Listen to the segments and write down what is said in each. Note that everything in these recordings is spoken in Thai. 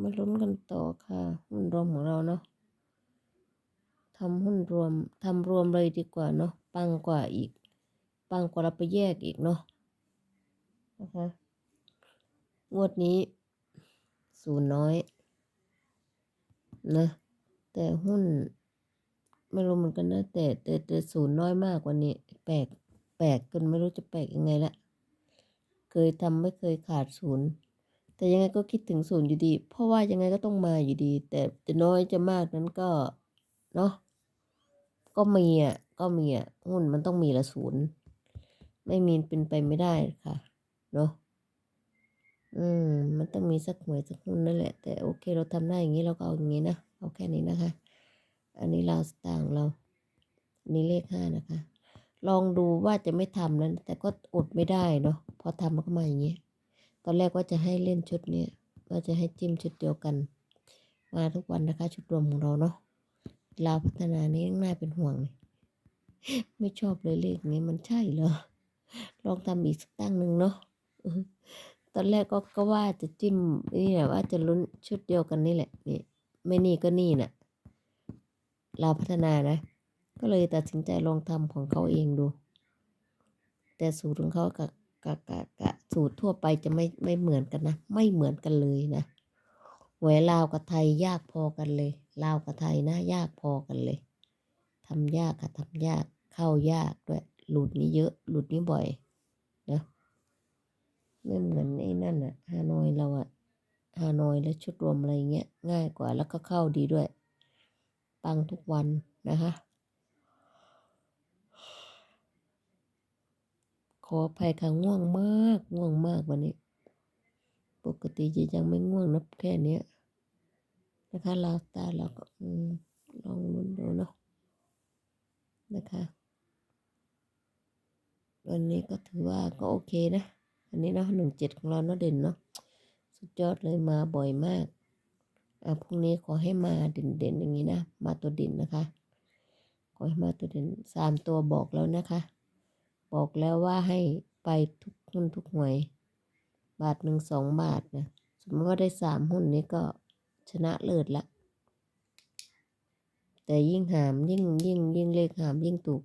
มาลุ้นกันต่อค่ะ หุ้นรวมของเราเนาะทำหุ้นรวมทำรวมเลยดีกว่าเนาะปังกว่าอีก ปังกว่าเราไปแยกอีกเนาะนะคะงวดนี้ศูนย์น้อยนะแต่หุ้นไม่รู้เหมือนกันนะแต่แต่แต่ศูนย์น้อยมากกว่านี้ แปลกแปลกจนไม่รู้จะแปลกยังไงละ เคยทำไม่เคยขาดศูนย์ แต่ยังไงก็คิดถึงศูนย์อยู่ดี เพราะว่ายังไงก็ต้องมาอยู่ดี แต่จะน้อยจะมากนั้นก็เนาะก็มีอะก็มีอะหุ้นมันต้องมีละศูนย์ไม่มีเป็นไปไม่ได้ค่ะเนาะอืมมันต้องมีสักหน่วยสักหุ้นนั่นแหละ แต่โอเคเราทำได้อย่างนี้เราก็เอาอย่างนี้นะเอาแค่นี้นะคะ อันนี้เราสตางค์เราอันนี้เลขห้านะคะ ลองดูว่าจะไม่ทำนั้นแต่ก็อดไม่ได้เนาะพอทำมันก็มาอย่างนี้ อนแรกว่าจะให้เล่นชุดนี้ยว่าจะให้จิ้มชุดเดียวกัน มาทุกวันนะคะ ชุดรวมของเราเนาะลาวพัฒนานี้น่าเป็นห่วงเลยไม่ชอบเลยเลขนี้มันใช่เหรอ ลองทำอีกสักตั้งหนึ่งเนาะตอนแรกก็ก็ว่าจะจิ้มนี่แหละว่าจะลุ้นชุดเดียวกันนี่แหละนี่ไม่นี่ก็นี่น่ะเราวพัฒนานะ ก็เลยตัดสินใจลองทำของเขาเองดู แต่สูตรของเขากับ กับกับกับสูตรทั่วไปจะไม่ไม่เหมือนกันนะ ไม่เหมือนกันเลยนะหวยลาวกับไทยยากพอกันเลยลาวกับไทยนะ ยากพอกันเลยทำยากค่ะทำยากเข้ายากด้วยหลุดนี้เยอะ หลุดนี้บ่อยนะไม่เหมือนไอ้นั่นอะฮานอยเราอะฮานอยและชุดรวมอะไรเงี้ยง่ายกว่าแล้วก็เข้าดีด้วย ปังทุกวันนะคะ ขออภัยค่ะง่วงมาก ง่วงมากวันนี้ ปกติจะยังไม่ง่วงนะแค่เนี้ยนะคะลาตาเราก็อลองลุ้นดูเนาะนะคะวันนี้ก็ถือว่าก็โอเคนะ อันนี้เนาะหนึ่งเจ็ดของเราเนาะเด่นเนาะสุดยอดเลยมาบ่อยมากอะพรุ่งนี้ขอให้มาเด่นๆอย่างนี้นะ มาตัวเด่นนะคะ ขอให้มาตัวเด่นสามตัวบอกแล้วนะคะ บอกแล้วว่าให้ไปทุกหุ้นทุกหวย บาทหนึ่งสองบาทนะ สมมติว่าได้สามหุ้นนี้ก็ชนะเลิศละ แต่ยิ่งหามยิ่งยิ่งยิ่งเลขหามยิ่งถูก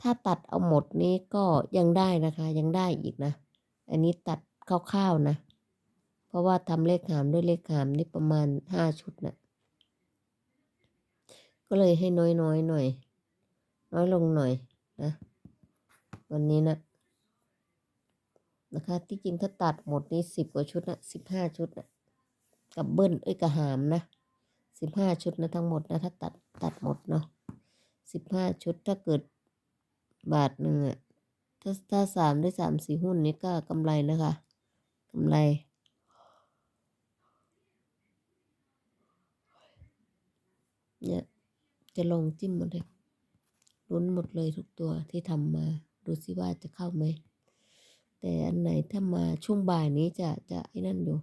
ถ้าตัดเอาหมดนี้ก็ยังได้นะคะ ยังได้อีกนะ อันนี้ตัดคร่าวๆนะ เพราะว่าทำเลขหามด้วยเลขหามนี่ประมาณห้าชุดน่ะก็เลยให้น้อยๆหน่อย น้อยลงหน่อยนะ วันนี้นะนะคะ ที่จริงถ้าตัดหมดนี่สิบกว่าชุดนะสิบห้าชุดนะกับเบิ้ลเอ้ยกับหามนะสิบห้าชุดนะทั้งหมดนะถ้าตัดตัดหมดเนาะสิบห้าชุดถ้าเกิดบาทหนึ่งอะถ้าถ้าสามได้สามสี่หุ้นนี้ก็กำไรนะคะกำไรเนี่ยจะลงจิ้มหมดเลยลุ้นหมดเลยทุกตัวที่ทำมา ดูสิว่าจะเข้าไหม แต่อันไหนถ้ามาช่วงบ่ายนี้จะจะไอ้นั่นอยู่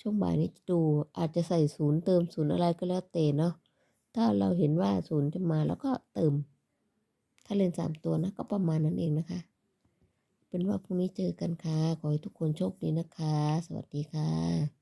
ช่วงบ่ายนี้จะดูอาจจะใส่ศูนย์เติมศูนย์อะไรก็แล้วแต่เนาะ ถ้าเราเห็นว่าศูนย์จะมาแล้วก็เติม ถ้าเล่นสามตัวนะก็ประมาณนั้นเองนะคะ เป็นว่าพรุ่งนี้เจอกันค่ะ ขอให้ทุกคนโชคดีนะคะ สวัสดีค่ะ